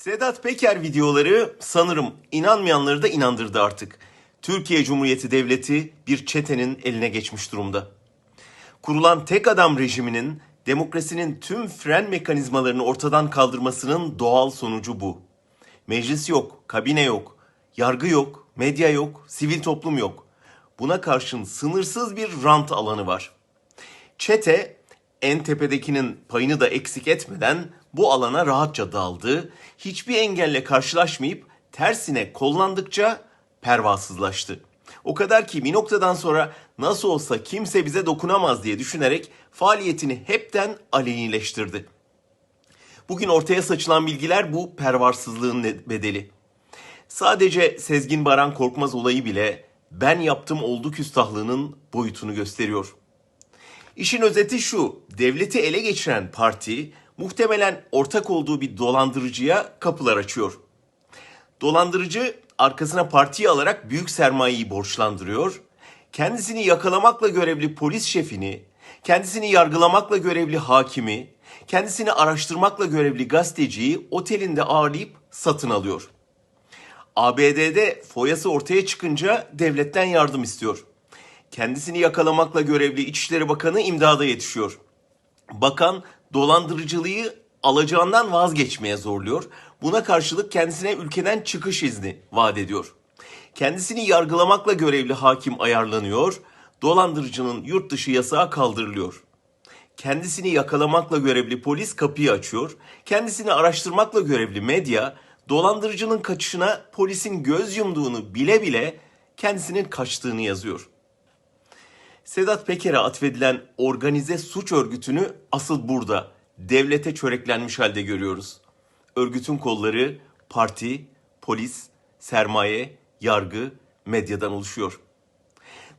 Sedat Peker videoları sanırım inanmayanları da inandırdı artık. Türkiye Cumhuriyeti Devleti bir çetenin eline geçmiş durumda. Kurulan tek adam rejiminin demokrasinin tüm fren mekanizmalarını ortadan kaldırmasının doğal sonucu bu. Meclis yok, kabine yok, yargı yok, medya yok, sivil toplum yok. Buna karşın sınırsız bir rant alanı var. Çete en tepedekinin payını da eksik etmeden bu alana rahatça daldı. Hiçbir engelle karşılaşmayıp tersine kollandıkça pervasızlaştı. O kadar ki bir noktadan sonra nasıl olsa kimse bize dokunamaz diye düşünerek faaliyetini hepten alenileştirdi. Bugün ortaya saçılan bilgiler bu pervarsızlığın bedeli. Sadece Sezgin Baran Korkmaz olayı bile ben yaptım oldu küstahlığının boyutunu gösteriyor. İşin özeti şu, devleti ele geçiren parti muhtemelen ortak olduğu bir dolandırıcıya kapılar açıyor. Dolandırıcı arkasına partiyi alarak büyük sermayeyi borçlandırıyor. Kendisini yakalamakla görevli polis şefini, kendisini yargılamakla görevli hakimi, kendisini araştırmakla görevli gazeteciyi otelinde ağırlayıp satın alıyor. ABD'de foyası ortaya çıkınca devletten yardım istiyor. Kendisini yakalamakla görevli İçişleri Bakanı imdada yetişiyor. Bakan dolandırıcılığı alacağından vazgeçmeye zorluyor. Buna karşılık kendisine ülkeden çıkış izni vaat ediyor. Kendisini yargılamakla görevli hakim ayarlanıyor. Dolandırıcının yurt dışı yasağı kaldırılıyor. Kendisini yakalamakla görevli polis kapıyı açıyor. Kendisini araştırmakla görevli medya dolandırıcının kaçışına polisin göz yumduğunu bile bile kendisinin kaçtığını yazıyor. Sedat Peker'e atfedilen organize suç örgütünü asıl burada devlete çöreklenmiş halde görüyoruz. Örgütün kolları parti, polis, sermaye, yargı, medyadan oluşuyor.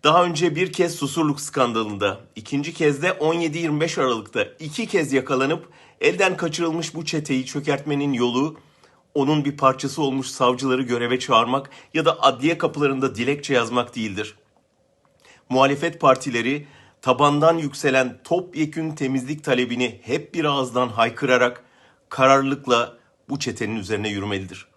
Daha önce bir kez Susurluk skandalında, ikinci kez de 17-25 Aralık'ta iki kez yakalanıp elden kaçırılmış bu çeteyi çökertmenin yolu onun bir parçası olmuş savcıları göreve çağırmak ya da adliye kapılarında dilekçe yazmak değildir muhalefet partileri tabandan yükselen topyekün temizlik talebini hep bir ağızdan haykırarak kararlılıkla bu çetenin üzerine yürümelidir.